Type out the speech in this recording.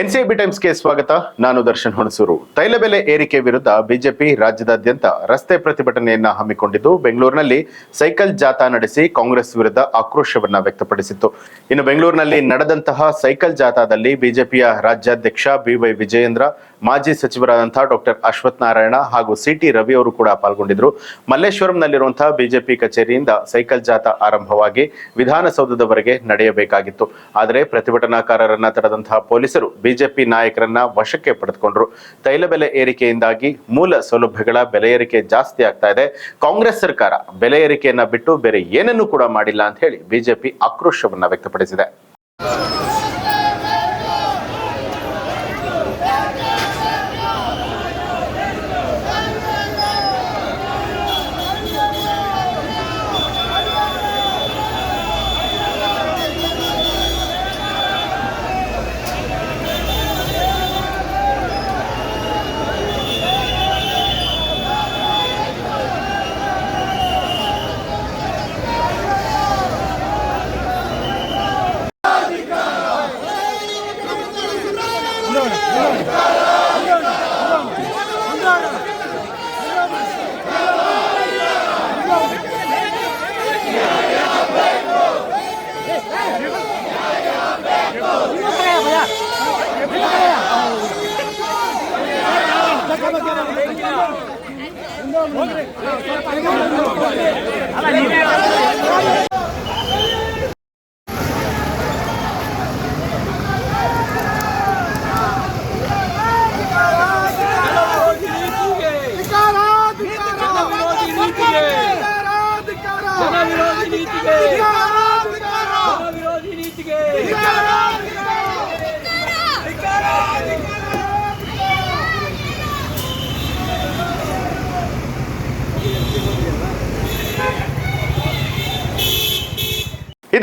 NCB ಟೈಮ್ಸ್ಗೆ ಸ್ವಾಗತ. ನಾನು ದರ್ಶನ್ ಹುಣಸೂರು. ತೈಲ ಬೆಲೆ ಏರಿಕೆ ವಿರುದ್ಧ ಬಿಜೆಪಿ ರಾಜ್ಯದಾದ್ಯಂತ ರಸ್ತೆ ಪ್ರತಿಭಟನೆಯನ್ನ ಹಮ್ಮಿಕೊಂಡಿದ್ದು, ಬೆಂಗಳೂರಿನಲ್ಲಿ ಸೈಕಲ್ ಜಾಥಾ ನಡೆಸಿ ಕಾಂಗ್ರೆಸ್ ವಿರುದ್ಧ ಆಕ್ರೋಶವನ್ನ ವ್ಯಕ್ತಪಡಿಸಿತ್ತು. ಇನ್ನು ಬೆಂಗಳೂರಿನಲ್ಲಿ ನಡೆದಂತಹ ಸೈಕಲ್ ಜಾಥಾದಲ್ಲಿ ಬಿಜೆಪಿಯ ರಾಜ್ಯಾಧ್ಯಕ್ಷ ಬಿವೈ ವಿಜಯೇಂದ್ರ, ಮಾಜಿ ಸಚಿವರಾದಂತಹ ಡಾಕ್ಟರ್ ಅಶ್ವಥ್ ನಾರಾಯಣ ಹಾಗೂ ಸಿಟಿ ರವಿ ಅವರು ಕೂಡ ಪಾಲ್ಗೊಂಡಿದ್ರು ಮಲ್ಲೇಶ್ವರಂನಲ್ಲಿರುವಂತಹ ಬಿಜೆಪಿ ಕಚೇರಿಯಿಂದ ಸೈಕಲ್ ಜಾಥಾ ಆರಂಭವಾಗಿ ವಿಧಾನಸೌಧದವರೆಗೆ ನಡೆಯಬೇಕಾಗಿತ್ತು. ಆದರೆ ಪ್ರತಿಭಟನಾಕಾರರನ್ನ ತಡೆದಂತಹ ಪೊಲೀಸರು ಬಿಜೆಪಿ ನಾಯಕರನ್ನ ವಶಕ್ಕೆ ಪಡೆದುಕೊಂಡ್ರು. ತೈಲ ಬೆಲೆ ಏರಿಕೆಯಿಂದಾಗಿ ಮೂಲ ಸೌಲಭ್ಯಗಳ ಬೆಲೆ ಏರಿಕೆ ಜಾಸ್ತಿ ಆಗ್ತಾ ಇದೆ. ಕಾಂಗ್ರೆಸ್ ಸರ್ಕಾರ ಬೆಲೆ ಏರಿಕೆಯನ್ನ ಬಿಟ್ಟು ಬೇರೆ ಏನನ್ನೂ ಕೂಡ ಮಾಡಿಲ್ಲ ಅಂತ ಹೇಳಿ ಬಿಜೆಪಿ ಆಕ್ರೋಶವನ್ನ ವ್ಯಕ್ತಪಡಿಸಿದೆ. ಜನ ವಿರೋಧಿ ನೀತಿಗೆ. ಜನ ವಿರೋಧಿ ನೀತಿಗೆ